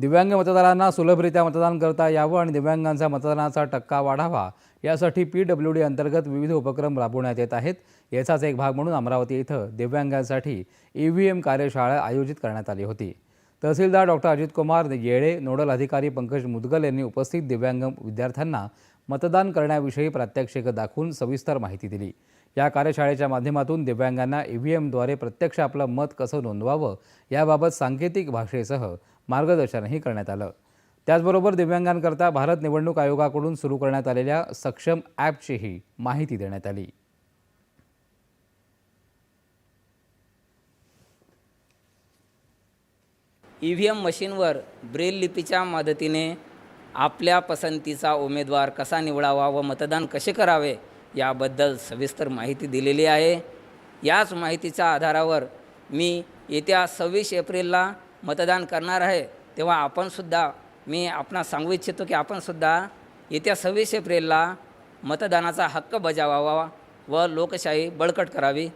दिव्यांग मतदारांना सुलभरित्या मतदान करता यावं आणि दिव्यांगांचा मतदानाचा टक्का वाढावा यासाठी पी डब्ल्यू डी अंतर्गत विविध उपक्रम राबवण्यात येत आहेत. याचाच एक भाग म्हणून अमरावती इथं दिव्यांगांसाठी ई व्ही एम कार्यशाळा आयोजित करण्यात आली होती. तहसीलदार डॉक्टर अजित कुमार येळे नोडल अधिकारी पंकज मुदगल यांनी उपस्थित दिव्यांग विद्यार्थ्यांना मतदान करण्याविषयी प्रात्यक्षिक दाखवून सविस्तर माहिती दिली. या कार्यशाळेच्या माध्यमातून दिव्यांगांना ई व्ही एमद्वारे प्रत्यक्ष आपलं मत कसं नोंदवावं याबाबत सांकेतिक भाषेसह मार्गदर्शनही करण्यात आलं. त्याचबरोबर दिव्यांगांकरता भारत निवडणूक आयोगाकडून सुरू करण्यात आलेल्या सक्षम ॲपचीही माहिती देण्यात आली. ई व्ही एम मशीनवर ब्रेल लिपीच्या मदतीने आपल्या पसंतीचा उमेदवार कसा निवडावा व मतदान कसे करावे याबद्दल सविस्तर माहिती दिलेली आहे. याच माहितीच्या आधारावर मी येत्या सव्वीस एप्रिलला मतदान करणार आहे. तेव्हा आपणसुद्धा मी आपणास सांगू इच्छितो की आपणसुद्धा येत्या सव्वीस एप्रिलला मतदानाचा हक्क बजावावा व लोकशाही बळकट करावी.